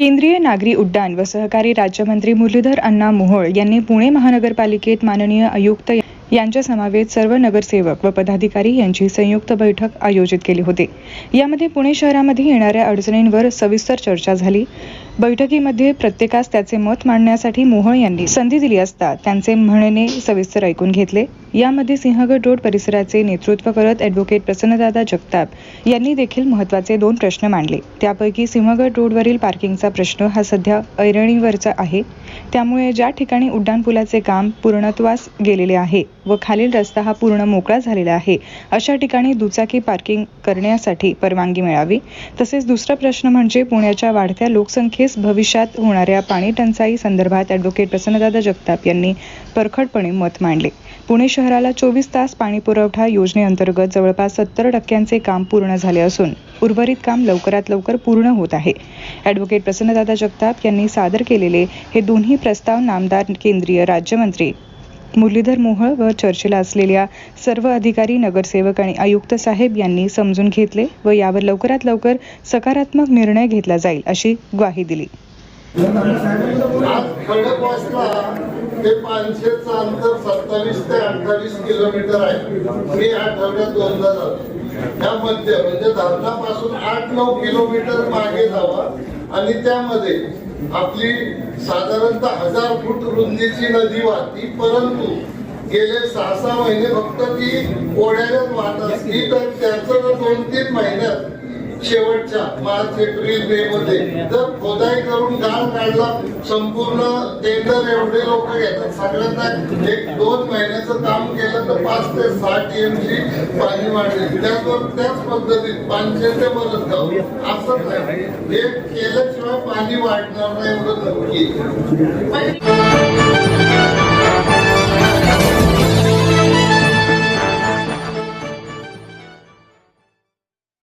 केंद्रीय नागरी उड्डाण व सहकारी राज्यमंत्री मुरलीधर अण्णा मोहोळ यांनी पुणे महानगरपालिकेत माननीय आयुक्त यांच्या समावेत सर्व नगरसेवक व पदाधिकारी यांची संयुक्त बैठक आयोजित केली होती. यामध्ये पुणे शहरामध्ये येणाऱ्या अडचणींवर सविस्तर चर्चा झाली. बैठकीमध्ये प्रत्येकास त्याचे मत मांडण्यासाठी मोहोळ यांनी संधी दिली असता त्यांचे म्हणणे सविस्तर ऐकून घेतले. यामध्ये सिंहगड रोड परिसराचे नेतृत्व करत ॲडव्होकेट प्रसन्नदादा जगताप यांनी देखील महत्त्वाचे दोन प्रश्न मांडले. त्यापैकी सिंहगड रोडवरील पार्किंगचा प्रश्न हा सध्या ऐरणीवरचा आहे. त्यामुळे ज्या ठिकाणी उड्डाणपुलाचे काम पूर्णत्वास गेलेले आहे व खालील रस्ता हा पूर्ण मोकळा झालेला आहे अशा ठिकाणी दुचाकी पार्किंग करण्यासाठी परवानगी मिळावी. तसेच दुसरा प्रश्न म्हणजे पुण्याच्या वाढत्या लोकसंख्ये नक्कीच भविष्यात होणाऱ्या पाणी टंचाई संदर्भात ॲडव्होकेट प्रसन्नदादा जगताप यांनी परखडपणे मत मांडले. पुणे शहराला चोवीस तास पाणी पुरवठा योजनेअंतर्गत जवळपास सत्तर टक्क्यांचे काम पूर्ण झाले असून उर्वरित काम लवकरात लवकर पूर्ण होत आहे. ॲडव्होकेट प्रसन्नदादा जगताप यांनी सादर केलेले हे दोन्ही प्रस्ताव नामदार केंद्रीय राज्यमंत्री मुरलीधर मोहोळ व चर्चेला असलेल्या सर्व अधिकारी नगरसेवक आणि आयुक्त साहेब यांनी समजून घेतले व यावर लवकरात लवकर सकारात्मक निर्णय घेतला जाईल अशी ग्वाही दिली. ते पानशेचं अंतर सत्तावीस ते अठ्ठावीस किलोमीटर आहे. मी आठवड्यात दोनदा जातो. त्यामध्ये म्हणजे धरणापासून आठ नऊ किलोमीटर मागे जावा आणि त्यामध्ये आपली साधारणतः हजार फूट रुंदीची नदी वाहती परंतु गेले सहा सहा महिने फक्त ती ओढ्यानेच वाहत असती तर त्याचं दोन तीन महिन्यात शेवटच्या मार्च एप्रिल मे मध्ये जर खोदाई करून गाळ काढला संपूर्ण टेंडर एवढे लोक घेतात. सगळ्यांना एक दोन महिन्याचं काम केलं तर पाच ते सहा टीएमसी पाणी वाढले. त्याचबरोबर त्याच पद्धतीत पाचशे ते परत जाऊ. असं नाही. हे केल्याशिवाय पाणी वाढणार नाही एवढं नक्की.